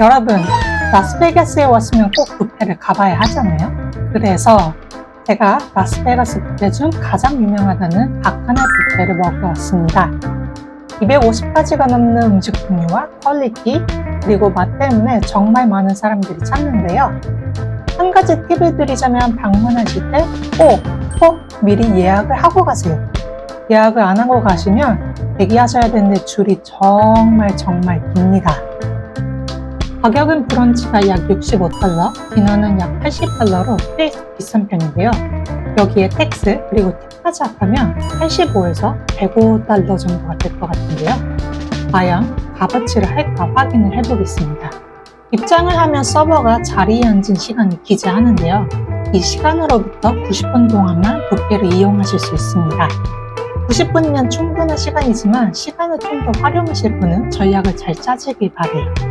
여러분, 라스베가스에 왔으면 꼭 뷔페를 가봐야 하잖아요. 그래서 제가 라스베가스 뷔페 중 가장 유명하다는 바카나 뷔페를 먹으러 왔습니다. 250가지가 넘는 음식 종류와 퀄리티, 그리고 맛 때문에 정말 많은 사람들이 찾는데요. 한 가지 팁을 드리자면 방문하실 때 꼭, 꼭 미리 예약을 하고 가세요. 예약을 안 하고 가시면 대기하셔야 되는데 줄이 정말 정말 깁니다. 가격은 브런치가 약 65달러, 디너는 약 80달러로 꽤 비싼 편인데요. 여기에 텍스 그리고 팁까지 합하면 85에서 105달러 정도가 될 것 같은데요. 과연 값어치를 할까 확인을 해보겠습니다. 입장을 하면 서버가 자리에 앉은 시간을 기재하는데요. 이 시간으로부터 90분 동안만 뷔페를 이용하실 수 있습니다. 90분이면 충분한 시간이지만 시간을 좀 더 활용하실 분은 전략을 잘 짜주길 바래요.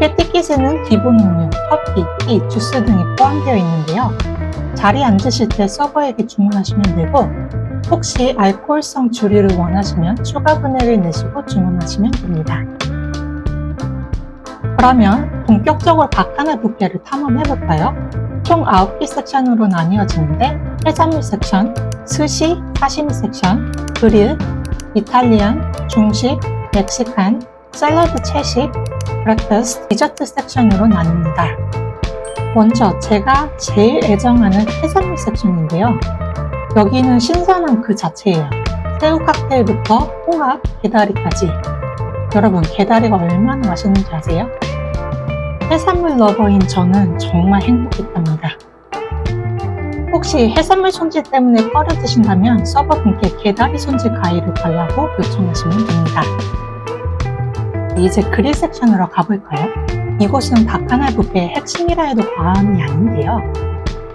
뷔페 티켓에는 기본 음료, 커피, 티, 주스 등이 포함되어 있는데요. 자리에 앉으실 때 서버에게 주문하시면 되고 혹시 알코올성 주류를 원하시면 추가 분해를 내시고 주문하시면 됩니다. 그러면 본격적으로 바카나 뷔페를 탐험해볼까요? 총 9개 섹션으로 나뉘어지는데 해산물 섹션, 스시, 사시미 섹션, 그릴, 이탈리안, 중식, 멕시칸, 샐러드 채식, 브렉퍼스트, 디저트 섹션으로 나뉩니다. 먼저 제가 제일 애정하는 해산물 섹션인데요. 여기는 신선함 그 자체예요. 새우 칵테일부터 홍합, 게다리까지. 여러분, 게다리가 얼마나 맛있는지 아세요? 해산물 러버인 저는 정말 행복했답니다. 혹시 해산물 손질 때문에 꺼려 드신다면 서버분께 게다리 손질 가위를 달라고 요청하시면 됩니다. 이제 그릴 섹션으로 가볼까요? 이곳은 바카나 뷔페의 핵심이라 해도 과언이 아닌데요.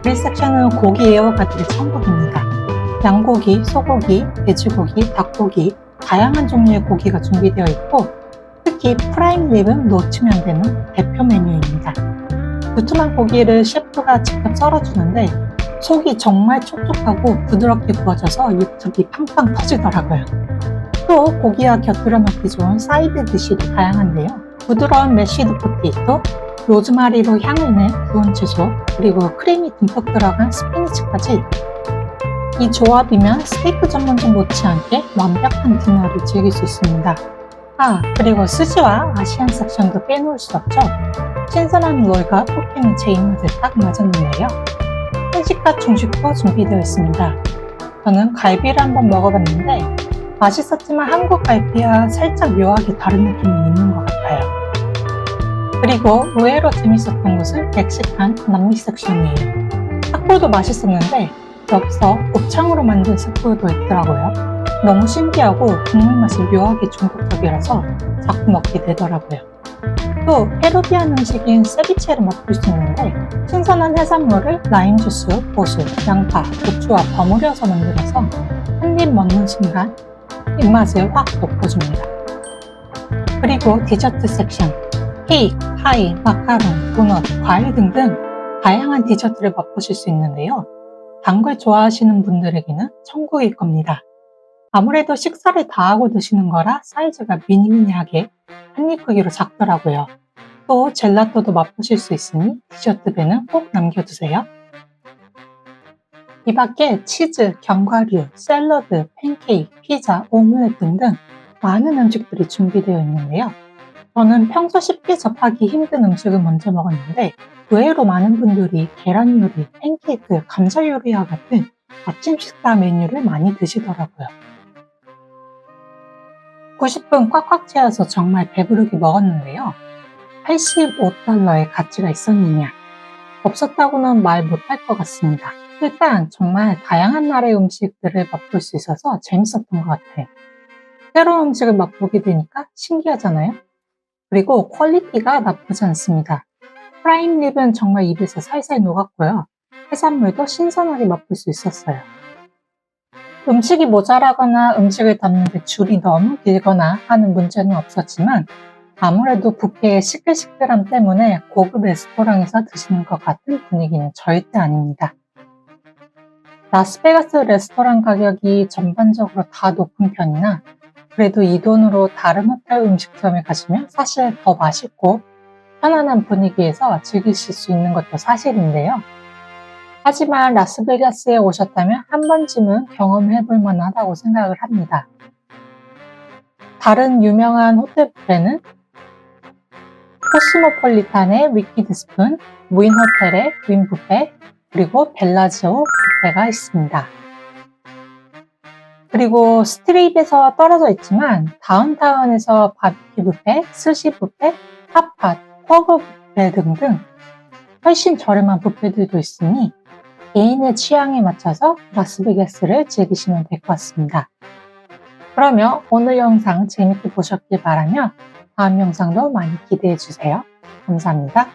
그릴 섹션은 고기 애호가들의 천국입니다. 양고기, 소고기, 돼지고기, 닭고기, 다양한 종류의 고기가 준비되어 있고 특히 프라임 립은 놓치면 되는 대표 메뉴입니다. 두툼한 고기를 셰프가 직접 썰어주는데 속이 정말 촉촉하고 부드럽게 구워져서 육즙이 팡팡 터지더라고요. 또 고기와 곁들여 먹기 좋은 사이드 디시도 다양한데요. 부드러운 메쉬드 포테이토, 로즈마리로 향을 낸 구운 채소, 그리고 크림이 듬뿍 들어간 스피니치까지 이 조합이면 스테이크 전문점 못지않게 완벽한 디너를 즐길 수 있습니다. 아, 그리고 스시와 아시안 섹션도 빼놓을 수 없죠. 신선한 롤과 토핑이 제 입맛에 딱 맞았는데요. 한식과 중식도 준비되어 있습니다. 저는 갈비를 한번 먹어봤는데 맛있었지만 한국 갈비와 살짝 묘하게 다른 느낌이 있는 것 같아요. 그리고 의외로 재밌었던 곳은 멕시칸 남미 섹션이에요. 탁구도 맛있었는데 여기서 곱창으로 만든 스프도 있더라고요. 너무 신기하고 국물 맛이 묘하게 중국적이라서 자꾸 먹게 되더라고요. 또 페루비안 음식인 세비체를 맛볼 수 있는데 신선한 해산물을 라임 주스, 고수, 양파, 고추와 버무려서 만들어서 한 입 먹는 순간 입맛을 확 돋궈줍니다. 그리고 디저트 섹션, 케이크, 파이, 마카롱, 도넛, 과일 등등 다양한 디저트를 맛보실 수 있는데요. 단 걸 좋아하시는 분들에게는 천국일 겁니다. 아무래도 식사를 다 하고 드시는 거라 사이즈가 미니미니하게 한 입 크기로 작더라고요. 또 젤라또도 맛보실 수 있으니 디저트 배는 꼭 남겨두세요. 이 밖에 치즈, 견과류, 샐러드, 팬케이크, 피자, 오믈렛 등등 많은 음식들이 준비되어 있는데요. 저는 평소 쉽게 접하기 힘든 음식을 먼저 먹었는데 의외로 많은 분들이 계란 요리, 팬케이크, 감자 요리와 같은 아침 식사 메뉴를 많이 드시더라고요. 90분 꽉꽉 채워서 정말 배부르게 먹었는데요. 85달러의 가치가 있었느냐? 없었다고는 말 못할 것 같습니다. 일단 정말 다양한 나라의 음식들을 맛볼 수 있어서 재밌었던 것 같아요. 새로운 음식을 맛보게 되니까 신기하잖아요? 그리고 퀄리티가 나쁘지 않습니다. 프라임 립은 정말 입에서 살살 녹았고요. 해산물도 신선하게 맛볼 수 있었어요. 음식이 모자라거나 음식을 담는데 줄이 너무 길거나 하는 문제는 없었지만 아무래도 뷔페의 시끌시끌함 때문에 고급 레스토랑에서 드시는 것 같은 분위기는 절대 아닙니다. 라스베가스 레스토랑 가격이 전반적으로 다 높은 편이나 그래도 이 돈으로 다른 호텔 음식점에 가시면 사실 더 맛있고 편안한 분위기에서 즐기실 수 있는 것도 사실인데요. 하지만 라스베가스에 오셨다면 한 번쯤은 경험해 볼 만하다고 생각을 합니다. 다른 유명한 호텔 뷔페는 코스모폴리탄의 위키드 스푼, 무인 호텔의 윈 뷔페, 그리고 벨라지오 뷔페가 있습니다. 그리고 스트립에서 떨어져 있지만 다운타운에서 바비큐 뷔페, 스시 뷔페, 핫팟, 허그 뷔페 등등 훨씬 저렴한 뷔페들도 있으니 개인의 취향에 맞춰서 라스베가스를 즐기시면 될 것 같습니다. 그러면 오늘 영상 재밌게 보셨길 바라며 다음 영상도 많이 기대해 주세요. 감사합니다.